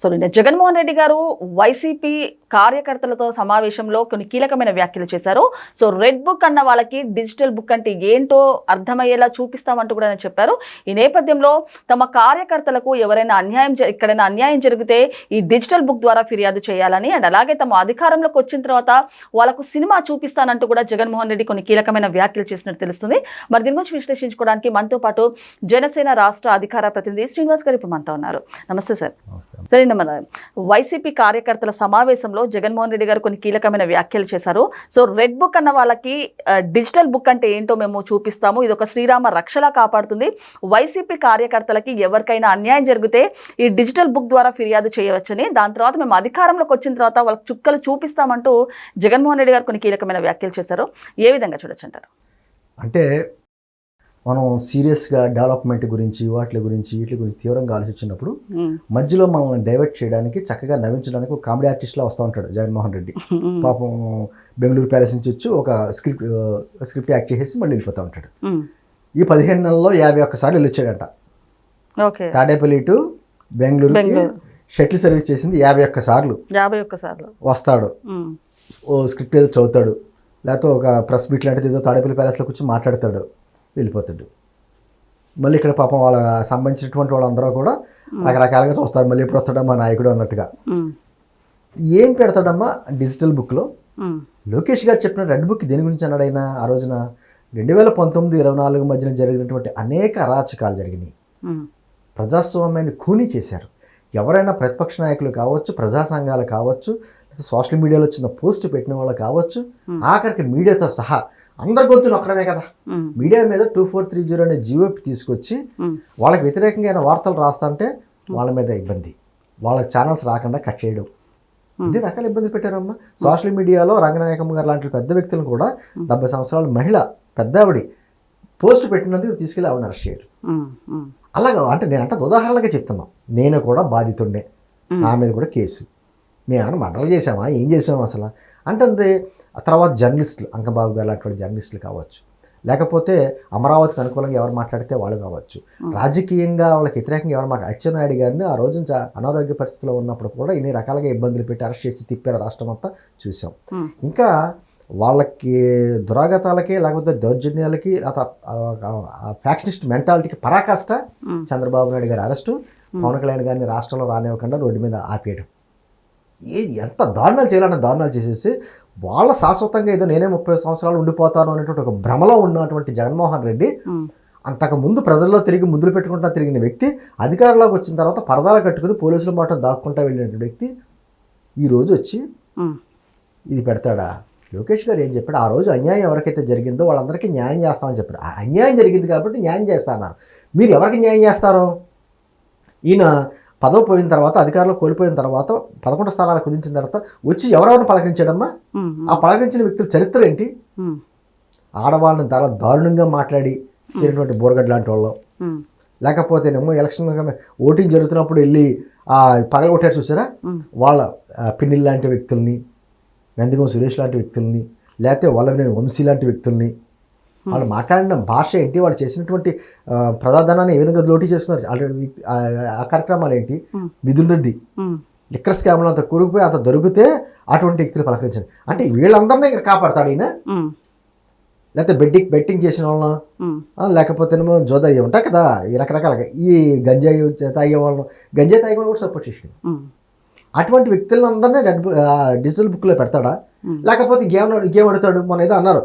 So నిన్న జగన్మోహన్ రెడ్డి గారు YCP కార్యకర్తలతో సమావేశంలో కొన్ని కీలకమైన వ్యాఖ్యలు చేశారు. సో రెడ్ బుక్ అన్న వాళ్ళకి డిజిటల్ బుక్ అంటే ఏంటో అర్థమయ్యేలా చూపిస్తామంటూ కూడా ఆయన చెప్పారు. ఈ నేపథ్యంలో తమ కార్యకర్తలకు ఎవరైనా అన్యాయం ఎక్కడైనా అన్యాయం జరిగితే ఈ డిజిటల్ బుక్ ద్వారా ఫిర్యాదు చేయాలని అండ్ అలాగే తమ అధికారంలోకి వచ్చిన తర్వాత వాళ్ళకు సినిమా చూపిస్తానంటూ కూడా జగన్మోహన్ రెడ్డి కొన్ని కీలకమైన వ్యాఖ్యలు చేసినట్టు తెలుస్తుంది. మరి దీని గురించి విశ్లేషించుకోవడానికి మనతో పాటు జనసేన రాష్ట్ర అధికార ప్రతినిధి శ్రీనివాస్ గారు ఇప్పుడు మనతో ఉన్నారు. నమస్తే సార్. సరే మన వైసీపీ కార్యకర్తల సమావేశంలో జగన్మోహన్ రెడ్డి గారు కొన్ని కీలకమైన వ్యాఖ్యలు చేశారు. సో రెడ్ బుక్ అన్న వాళ్ళకి డిజిటల్ బుక్ అంటే ఏంటో మేము చూపిస్తాము. ఇది ఒక శ్రీరామ రక్షలా కాపాడుతుంది. వైసీపీ కార్యకర్తలకి ఎవరికైనా అన్యాయం జరిగితే ఈ డిజిటల్ బుక్ ద్వారా ఫిర్యాదు చేయవచ్చని దాని తర్వాత మేము అధికారంలోకి వచ్చిన తర్వాత వాళ్ళకి చుక్కలు చూపిస్తామంటూ జగన్మోహన్ రెడ్డి గారు కొన్ని కీలకమైన వ్యాఖ్యలు చేశారు. ఏ విధంగా చూడొచ్చు అంటారు? అంటే మనం సీరియస్గా డెవలప్మెంట్ గురించి వాటి గురించి వీటి గురించి తీవ్రంగా ఆలోచించినప్పుడు మధ్యలో మనల్ని డైవర్ట్ చేయడానికి చక్కగా నవ్వించడానికి ఒక కామెడీ ఆర్టిస్ట్లా వస్తూ ఉంటాడు జగన్మోహన్ రెడ్డి. పాపం బెంగళూరు ప్యాలెస్ నుంచి వచ్చి ఒక స్క్రిప్ట్ స్క్రిప్ట్ యాక్ట్ చేసేసి మళ్ళీ వెళ్ళిపోతూ ఉంటాడు. ఈ పదిహేను నెలల్లో యాభై ఒక్కసార్లు వెళ్ళొచ్చాడంట. Tadepalli to Bengaluru Bengaluru. Shuttle service చేసింది యాభై ఒక్క సార్లు. యాభై ఒక్క సార్లు. వస్తాడు. ఓ స్క్రిప్ట్ ఏదో చదువుతాడు. లేకపోతే ఒక ప్రెస్ మీట్ లాంటిది ఏదో తాడేపల్లి ప్యాలెస్లో కూర్చొని మాట్లాడతాడు. వెళ్ళిపోతాడు. మళ్ళీ ఇక్కడ పాపం వాళ్ళ సంబంధించినటువంటి వాళ్ళందరూ కూడా రకరకాలుగా చూస్తారు. మళ్ళీ ఎప్పుడు వస్తాడా మా నాయకుడు అన్నట్టుగా. ఏం పెడతాడమ్మా డిజిటల్ బుక్లో? లోకేష్ గారు చెప్పిన రెడ్ బుక్ దేని గురించి అన్నాడు ఆయన? ఆ రోజున రెండు వేల పంతొమ్మిది ఇరవై నాలుగు మధ్యన జరిగినటువంటి అనేక అరాచకాలు జరిగినాయి. ప్రజాస్వామ్యాన్ని ఖూనీ చేశారు. ఎవరైనా ప్రతిపక్ష నాయకులు కావచ్చు ప్రజా సంఘాలు కావచ్చు సోషల్ మీడియాలో చిన్న పోస్ట్ పెట్టిన వాళ్ళు కావచ్చు ఆఖరికి మీడియాతో సహా అందరి గొంతు నొక్కడమే కదా. మీడియా మీద టూ ఫోర్ త్రీ జీరో అనే జీవోపి తీసుకొచ్చి వాళ్ళకి వ్యతిరేకంగా వార్తలు రాస్తుంటే వాళ్ళ మీద ఇబ్బంది. వాళ్ళకి ఛానల్స్ రాకుండా కట్ చేయడం. ఇన్ని రకాల ఇబ్బందులు పెట్టారమ్మా. సోషల్ మీడియాలో రంగనాయకమ్మ గారు లాంటి పెద్ద వ్యక్తులను కూడా డెబ్బై సంవత్సరాల మహిళ పెద్ద ఆవిడ పోస్ట్ పెట్టినందుకు తీసుకెళ్ళి ఆవిడని అరెస్ట్ చేయడం. అలాగా అంటే నేను అంటే ఉదాహరణగా చెప్తున్నాం. నేను కూడా బాధితుండే. నా మీద కూడా కేసు. మేము ఏమైనా మర్డర్లు చేసామా ఏం చేసామా అసలు? అంటే ఆ తర్వాత జర్నలిస్టులు అంకబాబు గారు లాంటి జర్నలిస్టులు కావచ్చు. లేకపోతే అమరావతికి అనుకూలంగా ఎవరు మాట్లాడితే వాళ్ళు కావచ్చు. రాజకీయంగా వాళ్ళకి వ్యతిరేకంగా ఎవరు మాట్లాడు అచ్చెన్నాయుడు గారిని ఆ రోజు అనారోగ్య పరిస్థితిలో ఉన్నప్పుడు కూడా ఇన్ని రకాలుగా ఇబ్బందులు పెట్టి అరెస్ట్ చేసి తిప్పారు రాష్ట్రం అంతా చూసాం ఇంకా వాళ్ళకి దురాగతాలకి లేకపోతే దౌర్జన్యాలకి ఫ్యాక్షనిస్ట్ మెంటాలిటీకి పరాకాష్ట చంద్రబాబు నాయుడు గారి అరెస్టు. పవన్ కళ్యాణ్ గారిని రాష్ట్రంలో రానివ్వకుండా రోడ్డు మీద ఆపేయడం. ఏ ఎంత దారుణాలు చేయాలన్న దారుణాలు చేసేసి వాళ్ళ శాశ్వతంగా ఏదో నేనే ముప్పై సంవత్సరాలు ఉండిపోతాను అనేటువంటి ఒక భ్రమలో ఉన్నటువంటి జగన్మోహన్ రెడ్డి అంతకు ముందు ప్రజల్లో తిరిగి ముద్దులు పెట్టుకుంటా తిరిగిన వ్యక్తి అధికారంలోకి వచ్చిన తర్వాత పరదాలు కట్టుకుని పోలీసుల మాట దాక్కుంటా వెళ్ళినటువంటి వ్యక్తి ఈ రోజు వచ్చి ఇది పెడతాడా? లోకేష్ గారు ఏం చెప్పాడు? ఆ రోజు అన్యాయం ఎవరికైతే జరిగిందో వాళ్ళందరికీ న్యాయం చేస్తామని చెప్పారు ఆ అన్యాయం జరిగింది కాబట్టి న్యాయం చేస్తా అన్నారు. మీరు ఎవరికి న్యాయం చేస్తారో? ఈయన పదవి పోయిన తర్వాత అధికారంలో కోల్పోయిన తర్వాత పదకొండు స్థానాలు కుదించిన తర్వాత వచ్చి ఎవరెవరిని పలకరించాడమ్మా? ఆ పలకరించిన వ్యక్తుల చరిత్ర ఏంటి? ఆడవాళ్ళని చాలా దారుణంగా మాట్లాడి తిరిగినటువంటి బోరగడ్ లాంటి వాళ్ళు. లేకపోతేనేమో ఎలక్షన్ ఓటింగ్ జరుగుతున్నప్పుడు వెళ్ళి ఆ పగలగొట్టారు చూసారా? వాళ్ళ ఆ, పిన్నిల్ లాంటి వ్యక్తుల్ని నందిగం సురేష్ లాంటి వ్యక్తుల్ని లేకపోతే వల్లభనేని వంశీ లాంటి వ్యక్తుల్ని వాళ్ళు మాట్లాడిన భాష ఏంటి? వాళ్ళు చేసినటువంటి ప్రజాధనాన్ని ఏ విధంగా లోటీ చేస్తున్నారు? ఆల్రెడీ ఆ కార్యక్రమాలు ఏంటి? మిథున్ రెడ్డి లిక్కర్ స్కామ్లో అంత కూరుకుపోయి అంత దొరికితే అటువంటి వ్యక్తులు పలకరించండి. అంటే వీళ్ళందరినీ ఇక్కడ కాపాడతాడు ఈయన? లేకపోతే బెట్టింగ్ బెట్టింగ్ చేసిన వాళ్ళను? ఆ, లేకపోతేనేమో జోదరి ఉంటాయి కదా? ఈ రకరకాలుగా. ఈ గంజాయి తాగే వాళ్ళను గంజాయి తాగే వాళ్ళు కూడా సపోర్ట్ చేసాడు అటువంటి వ్యక్తులందరినీ రెడ్ డిజిటల్ బుక్లో పెడతాడా? లేకపోతే ఇంకేమన్నా ఇంకేం అడుగుతాడు మన ఏదో అన్నారు.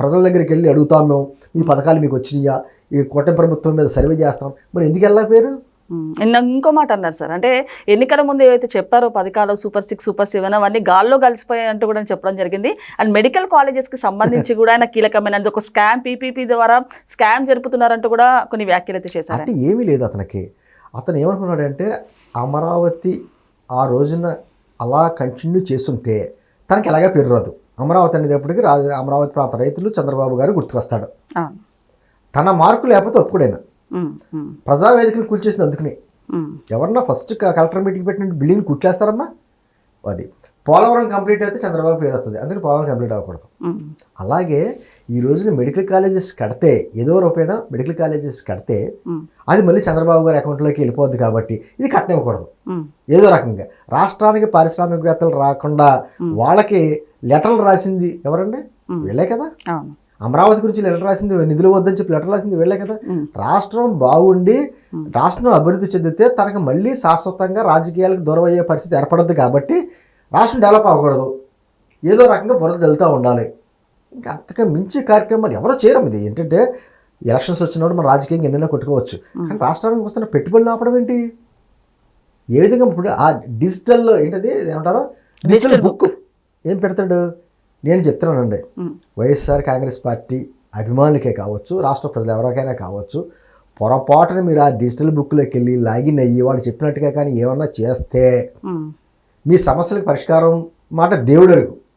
ప్రజల దగ్గరికి వెళ్ళి అడుగుతాం మేము ఈ పథకాలు మీకు వచ్చినాయా? ఈ కూటమి ప్రభుత్వం మీద సర్వే చేస్తాం. మరి ఎందుకు వెళ్ళకపోయారు నిన్న ఇంకో మాట అన్నారు సార్. అంటే ఎన్నికల ముందు ఏవైతే చెప్పారో పథకాలు సూపర్ సిక్స్ సూపర్ సెవెన్ అవన్నీ గాల్లో కలిసిపోయాయి అంటూ కూడా చెప్పడం జరిగింది. అండ్ మెడికల్ కాలేజెస్కి సంబంధించి కూడా ఆయన కీలకమైనది. ఒక స్కామ్ పీపీపీ ద్వారా స్కామ్ జరుపుతున్నారంటూ కూడా కొన్ని వ్యాఖ్యలు అయితే చేశారు అంటే ఏమీ లేదు అతనికి. అతను ఏమనుకున్నాడంటే అమరావతి ఆ రోజున అలా కంటిన్యూ చేస్తుంటే తనకి ఎలాగా పేరు రాదు. అమరావతి అనేటప్పటికి రా అమరావతి ప్రాంత రైతులు చంద్రబాబు గారు గుర్తుకొస్తాడు. తన మార్కు లేకపోతే ఒప్పుకోడైనా. ప్రజావేదికను కూల్చేసింది అందుకని. ఎవరన్నా ఫస్ట్ కలెక్టర్ మీటింగ్ పెట్టిన బిల్డింగ్ కూర్చేస్తారమ్మా అది. పోలవరం కంప్లీట్ అయితే చంద్రబాబు పేరు వస్తుంది. అందుకని పోలవరం కంప్లీట్ అవ్వకూడదు. అలాగే ఈ రోజున మెడికల్ కాలేజెస్ కడితే ఏదో రూపైనా మెడికల్ కాలేజెస్ కడితే అది మళ్ళీ చంద్రబాబు గారి అకౌంట్లోకి వెళ్ళిపోద్ది కాబట్టి ఇది కట్టనివ్వకూడదు. ఏదో రకంగా. రాష్ట్రానికి పారిశ్రామికవేత్తలు రాకుండా వాళ్ళకి లెటర్లు రాసింది ఎవరండి. వీళ్ళే కదా? అమరావతి గురించి లెటర్ రాసింది నిధులు వద్దని చెప్పి లెటర్ రాసింది వీళ్ళే కదా? రాష్ట్రం బాగుండి రాష్ట్రం అభివృద్ధి చెందితే తనకు మళ్ళీ శాశ్వతంగా రాజకీయాలకు దూరం అయ్యే పరిస్థితి ఏర్పడద్దు కాబట్టి రాష్ట్రం డెవలప్ అవ్వకూడదు. ఏదో రకంగా బురద జల్లుతూ ఉండాలి. ఇంకా అంతగా మించి కార్యక్రమాలు ఎవరో చేయరం ఇది. ఏంటంటే ఎలక్షన్స్ వచ్చినప్పుడు మన రాజకీయంగా ఎన్నైనా కొట్టుకోవచ్చు. కానీ రాష్ట్రానికి వస్తున్న పెట్టుబడులు ఆపడం ఏంటి? ఏ విధంగా ఇప్పుడు ఆ డిజిటల్ ఏంటది? ఏమంటారు? Digital book. ఏం పెడతాడు? నేను చెప్తున్నానండి. వైఎస్ఆర్ కాంగ్రెస్ పార్టీ అభిమానులకే కావచ్చు రాష్ట్ర ప్రజలు ఎవరికైనా కావచ్చు పొరపాటున మీరు ఆ డిజిటల్ బుక్లోకి వెళ్ళి లాగిన్ అయ్యి వాళ్ళు చెప్పినట్టుగా కానీ ఏమన్నా చేస్తే మీ సమస్యలకు పరిష్కారం మాట దేవుడు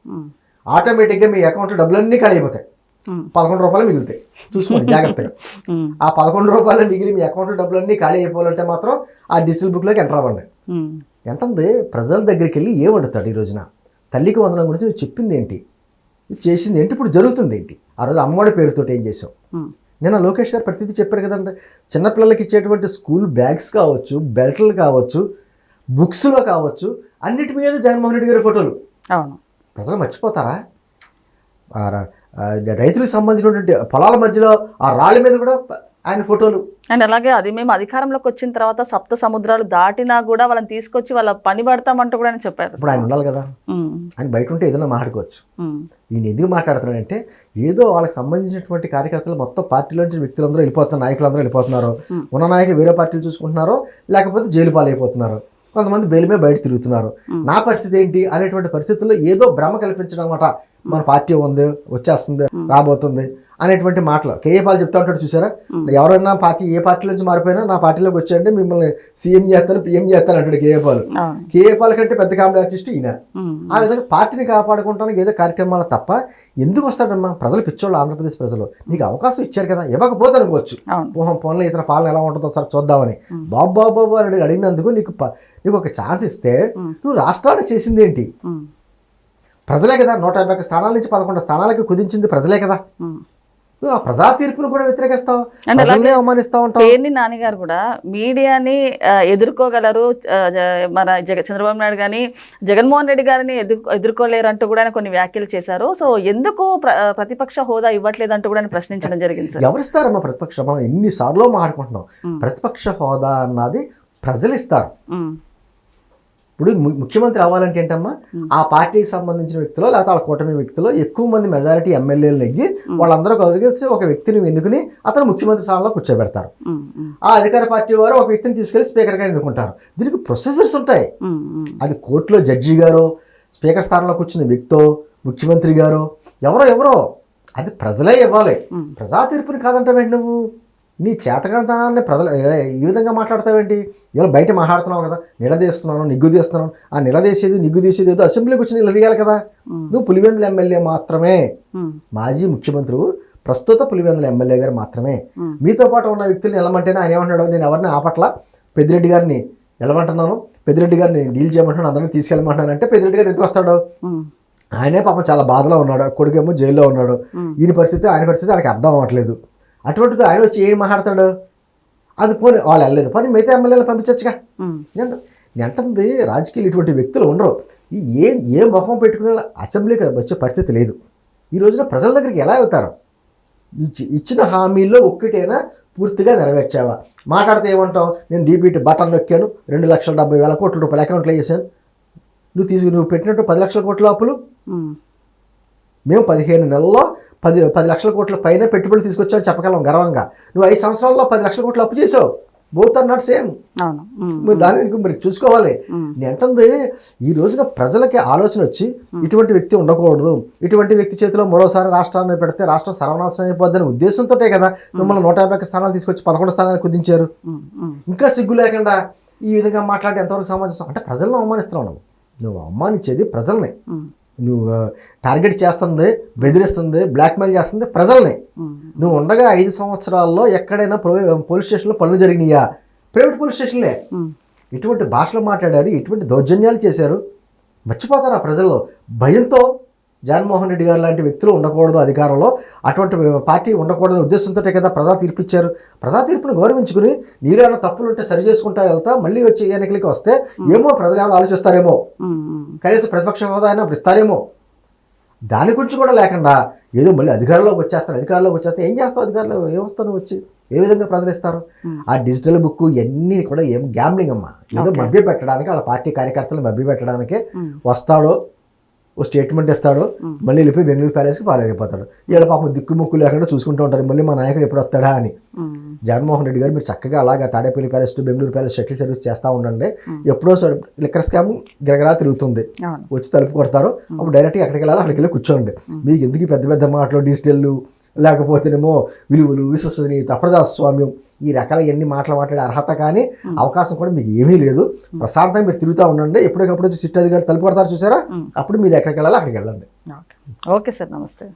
ఉమ్, ఆటోమేటిక్గా మీ అకౌంట్లో డబ్బులన్నీ ఖాళీ అయిపోతాయి. పదకొండు రూపాయలు మిగులుతాయి. చూసుకోండి జాగ్రత్తగా. ఆ పదకొండు రూపాయలు మిగిలి మీ అకౌంట్లో డబ్బులన్నీ ఖాళీ అయిపోవాలంటే మాత్రం ఆ డిజిటల్ బుక్లోకి ఎంటర్ అవ్వండి. ఎంటుంది ప్రజల దగ్గరికి వెళ్ళి ఏం అడుగుతాడు ఈ రోజున? తల్లికి వందనం గురించి నువ్వు చెప్పింది ఏంటి? నువ్వు చేసింది ఏంటి? ఇప్పుడు జరుగుతుంది ఏంటి? ఆ రోజు అమ్మఒడి పేరుతో ఏం చేసావు? నిన్న లోకేష్ గారు ప్రతిదీ చెప్పారు కదండి. చిన్నపిల్లలకి ఇచ్చేటువంటి స్కూల్ బ్యాగ్స్ కావచ్చు బెల్ట్లు కావచ్చు బుక్స్లో కావచ్చు అన్నిటి మీద జగన్మోహన్ రెడ్డి గారి ఫోటోలు. అవును. ప్రజలు మర్చిపోతారా? రైతులకు సంబంధించినటువంటి పొలాల మధ్యలో ఆ రాళ్ళ మీద కూడా ఆయన ఫోటోలు. అండ్ అలాగే అది మేము అధికారంలోకి వచ్చిన తర్వాత సప్త సముద్రాలు దాటినా కూడా వాళ్ళని తీసుకొచ్చి వాళ్ళ పని పడతామంటూ కూడా ఆయన చెప్పారు ఇప్పుడు ఆయన ఉండాలి కదా. ఆయన బయట ఉంటే ఏదైనా మాట్లాడుకోవచ్చు. ఈయన ఎందుకు మాట్లాడుతున్నాడంటే ఏదో వాళ్ళకి సంబంధించినటువంటి కార్యకర్తలు మొత్తం పార్టీలోంచి వ్యక్తులందరూ వెళ్ళిపోతున్నారు నాయకులందరూ వెళ్ళిపోతున్నారు. ఉన్న నాయకులు వేరే పార్టీలు చూసుకుంటున్నారో లేకపోతే జైలు పాలైపోతున్నారు. కొంతమంది బెయిల్ బయట తిరుగుతున్నారు. నా పరిస్థితి ఏంటి అనేటువంటి పరిస్థితుల్లో ఏదో భ్రమ కల్పించడం అన్నమాట. మన పార్టీ ఉంది వచ్చేస్తుంది రాబోతుంది. అనేటువంటి మాటలు. కేఏ పాల్ చెప్తా ఉంటాడు చూసారా? ఎవరైనా పార్టీ ఏ పార్టీ నుంచి మారిపోయినా నా పార్టీలోకి వచ్చాయంటే మిమ్మల్ని సీఎం చేస్తాను పిఎం చేస్తాను అంటాడు కేఏ పాల్. అవును కేఏ పాల్ కంటే పెద్ద కామెడీ ఆర్టిస్ట్ ఈయన ఆ విధంగా పార్టీని కాపాడుకుంటానికి ఏదో కార్యక్రమాలు తప్ప ఎందుకు వస్తాడమ్మా? ప్రజలు పిచ్చోళ్ళు ఆంధ్రప్రదేశ్ ప్రజలు. నీకు అవకాశం ఇచ్చారు కదా ఇవ్వకపోతే అనుకోవచ్చు. పోహం పోన్లో ఇతర పాలన ఎలా ఉంటుందో సార్ చూద్దామని. బాబు బాబు బాబు అని అడిగి- అడిగినందుకు నీకు నీకు ఒక ఛాన్స్ ఇస్తే. నువ్వు రాష్ట్రాన్ని చేసింది ఏంటి? ప్రజలే కదా నూట యాభై ఒక్క స్థానాల నుంచి పదకొండు స్థానాలకు కుదించింది ప్రజలే కదా. నువ్వు ఆ ప్రజా తీర్పును కూడా వ్యతిరేకిస్తావు? ప్రజల్నే అవమానిస్తా ఉంటావు? పేర్ని నాన్నగారు కూడా? మీడియాని ఎదుర్కోగలరు మన జగ చంద్రబాబు నాయుడు కానీ జగన్మోహన్ రెడ్డి గారిని ఎదుర్కో ఎదుర్కోలేరు అంటూ కూడా ఆయన కొన్ని వ్యాఖ్యలు చేశారు. సో ఎందుకు ప్రతిపక్ష హోదా ఇవ్వట్లేదు అంటూ కూడా ప్రశ్నించడం జరిగింది సార్? ఎవరిస్తారమ్మా ప్రతిపక్ష? మనం ఎన్నిసార్లు మాట్లాడుకుంటున్నాం. ప్రతిపక్ష హోదా అన్నది ప్రజలు ఇస్తారు ఇప్పుడు ముఖ్యమంత్రి అవ్వాలంటే ఏంటమ్మా ఆ పార్టీకి సంబంధించిన వ్యక్తులు లేకపోతే వాళ్ళ కూటమి వ్యక్తులు ఎక్కువ మంది మెజారిటీ ఎమ్మెల్యేలు నెగ్గి వాళ్ళందరూ కలిసి ఒక వ్యక్తిని ఎన్నుకుని అతను ముఖ్యమంత్రి స్థానంలో కూర్చోబెడతారు. ఆ అధికార పార్టీ వారు ఒక వ్యక్తిని తీసుకెళ్ళి స్పీకర్గా ఎన్నుకుంటారు. దీనికి ప్రొసెసర్స్ ఉంటాయి. అది కోర్టులో జడ్జి గారో స్పీకర్ స్థానంలో కూర్చున్న వ్యక్తో ముఖ్యమంత్రి గారో ఎవరో ఎవరో. అది ప్రజలే ఇవ్వాలి. ప్రజా తీర్పుని కాదంటావేంటి నువ్వు? నీ చేతకాంతనాన్ని ప్రజలు ఈ విధంగా మాట్లాడతావేంటి? ఇవాళ బయట మాట్లాడుతున్నావు కదా నిలదీస్తున్నాను నిగ్గు తీస్తున్నాను ఆ నిలదీసేది నిగ్గు తీసేది ఏదో అసెంబ్లీకి వచ్చి నిలదీయాలి కదా. నువ్వు పులివెందుల ఎమ్మెల్యే మాత్రమే. మాజీ ముఖ్యమంత్రి ప్రస్తుత పులివెందుల ఎమ్మెల్యే గారు మాత్రమే. మీతో పాటు ఉన్న వ్యక్తుల్ని వెళ్ళమంటేనే ఆయన ఏమంటాడు నేను ఎవరిని ఆపట్ల? పెద్దిరెడ్డి గారిని వెళ్ళమంటున్నాను పెద్దిరెడ్డి గారిని డీల్ చేయమంటున్నాను అందరిని తీసుకెళ్ళమంటున్నాను అంటే పెద్దిరెడ్డి గారు ఎందుకు వస్తాడు? ఆయనే పాపం చాలా బాధలో ఉన్నాడు కొడుకేమో జైల్లో ఉన్నాడు. ఈయన పరిస్థితి ఆయన పరిస్థితి ఆయనకి అర్థం అవ్వట్లేదు. అటువంటిది ఆయన వచ్చి ఏం మాట్లాడతాడు? అది పోనీ వాళ్ళు వెళ్ళలేదు. పని మిగతా ఎమ్మెల్యేలు పంపించచ్చుగా. ఉమ్, నేను నేంటుంది రాజకీయాలు ఇటువంటి వ్యక్తులు ఉండరు. ఈ ఏ ఏ మొహం పెట్టుకునే అసెంబ్లీకి వచ్చే పరిస్థితి లేదు. ఈ రోజున ప్రజల దగ్గరికి ఎలా వెళ్తారు? ఇచ్చి- ఇచ్చిన హామీల్లో ఒక్కటైనా పూర్తిగా నెరవేర్చావా? మాట్లాడితే ఏమంటావు? నేను డీబీటీ బటన్ నొక్కాను రెండు లక్షల డెబ్బై వేల కోట్ల రూపాయలు అకౌంట్లో వేసాను. నువ్వు తీసుకు నువ్వు పెట్టినట్టు పది లక్షల కోట్ల అప్పులు మేము పదిహేను నెలల్లో పది పది లక్షల కోట్ల పైన పెట్టుబడులు తీసుకొచ్చామని చెప్పగలం గర్వంగా. నువ్వు ఐదు సంవత్సరాల్లో పది లక్షల కోట్లు అప్పు చేసావు. బోత్ ఆర్ నాట్ సేమ్ మరి దాని గురించి మరి చూసుకోవాలి. నేను అంటుంది ఈ రోజున ప్రజలకి ఆలోచన వచ్చి ఇటువంటి వ్యక్తి ఉండకూడదు. ఇటువంటి వ్యక్తి చేతిలో మరోసారి రాష్ట్రాన్ని పెడితే రాష్ట్రం సర్వనాశనం అయిపోద్దనే ఉద్దేశంతో కదా మిమ్మల్ని నూట యాభై ఒక్క స్థానాలు తీసుకొచ్చి పదకొండు స్థానాలు కుదించారు. ఇంకా సిగ్గు లేకుండా ఈ విధంగా మాట్లాడి ఎంతవరకు సమాజం అంటే ప్రజలను అవమానిస్తున్నావు నువ్వు. అవమానించేది ప్రజల్ని. నువ్వు టార్గెట్ చేస్తుంది బెదిరిస్తుంది బ్లాక్మెయిల్ చేస్తుంది ప్రజల్ని. నువ్వు ఉండగా ఐదు సంవత్సరాల్లో ఎక్కడైనా పోలీస్ స్టేషన్లో పనులు జరిగినాయా? ప్రైవేట్ పోలీస్ స్టేషన్లే. ఇటువంటి భాషలు మాట్లాడారు ఇటువంటి దౌర్జన్యాలు చేశారు. మర్చిపోతారు ఆ ప్రజల్లో భయంతో జగన్మోహన్ రెడ్డి గారు లాంటి వ్యక్తులు ఉండకూడదు అధికారంలో. అటువంటి పార్టీ ఉండకూడదు ఉద్దేశంతో కదా ప్రజా తీర్పు ఇచ్చారు ప్రజా తీర్పును గౌరవించుకుని నీరేమైనా తప్పులు ఉంటే సరి చేసుకుంటా వెళ్తా మళ్ళీ వచ్చి ఎన్నికలకి వస్తే ఏమో ప్రజలు ఏమైనా ఆలోచిస్తారేమో. కనీసం ప్రతిపక్ష హోదా అయినా ఇస్తారేమో. దాని గురించి కూడా లేకుండా ఏదో మళ్ళీ అధికారంలోకి వచ్చేస్తారు. అధికారంలోకి వచ్చేస్తే ఏం చేస్తావు? అధికారంలో ఏమొస్తాను వచ్చి? ఏ విధంగా ప్రజలు ఇస్తారు. ఆ డిజిటల్ బుక్ ఇవన్నీ కూడా ఏం గ్యాంబ్లింగ్ అమ్మా. ఏదో. మభ్య పెట్టడానికి వాళ్ళ పార్టీ కార్యకర్తలు మభ్య పెట్టడానికి. వస్తాడో. ఓ స్టేట్మెంట్ ఇస్తాడు. మళ్ళీ వెళ్ళిపోయి బెంగళూరు ప్యాలెస్కి పాలైపోతాడు. వీళ్ళ పాపం దిక్కుముక్కు లేకుండా చూసుకుంటూ ఉంటారు మళ్ళీ మా నాయకుడు ఎప్పుడు వస్తాడా అని. జగన్మోహన్ రెడ్డి గారు మీరు చక్కగా అలాగా Tadepalli palace to Bengaluru palace shuttle service చేస్తూ ఉండండి. ఎప్పుడో లిక్కర్ స్కామ్ గిరగరా తిరుగుతుంది. వచ్చి తలుపు కొడతారు అప్పుడు డైరెక్ట్గా ఎక్కడికి వెళ్ళాలి అక్కడికి వెళ్ళి కూర్చోండి. మీకు ఎందుకు పెద్ద పెద్ద మాటలు డిజిటల్ లేకపోతేనేమో విలువలు విశ్వసనీయత ప్రజాస్వామ్యం ఈ రకాల ఎన్ని మాటలు మాట్లాడే అర్హత కానీ అవకాశం కూడా మీకు ఏమీ లేదు. ప్రశాంతంగా మీరు తిరుగుతూ ఉండండి. ఎప్పటికప్పుడు వచ్చి సిట్ అధికారులు తలుపు కొడతారు చూసారా? అప్పుడు మీరు ఎక్కడికి వెళ్ళాలి అక్కడికి వెళ్ళండి. ఓకే. ఓకే సార్ నమస్తే.